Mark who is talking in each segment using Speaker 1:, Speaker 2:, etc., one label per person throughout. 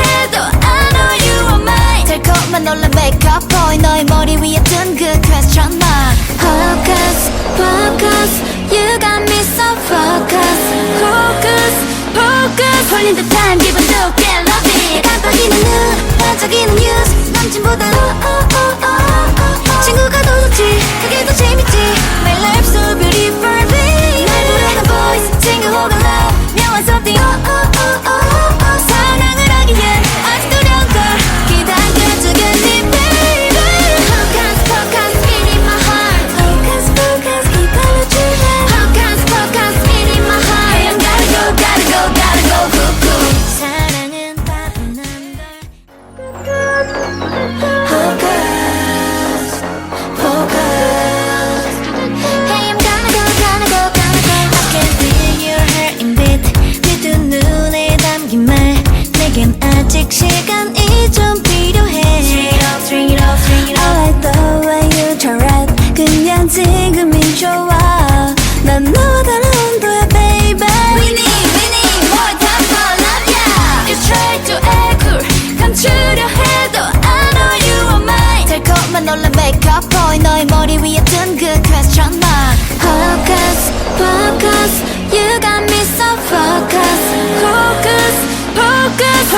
Speaker 1: 해도 I know you are mine. 달콤한 놀란 메이크업 보이 너의 머리 위에 든그 question mark Focus, focus You got me so focus Focus, focus. 홀린 듯한 기분도 깨 love it 깜빡이는 눈 반짝이는 news, 남친보다 oh, oh.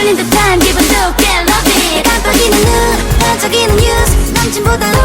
Speaker 1: 홀린 듯한 기분도 깨 love it 깜빡이는 눈 반짝이는 뉴스 남친보다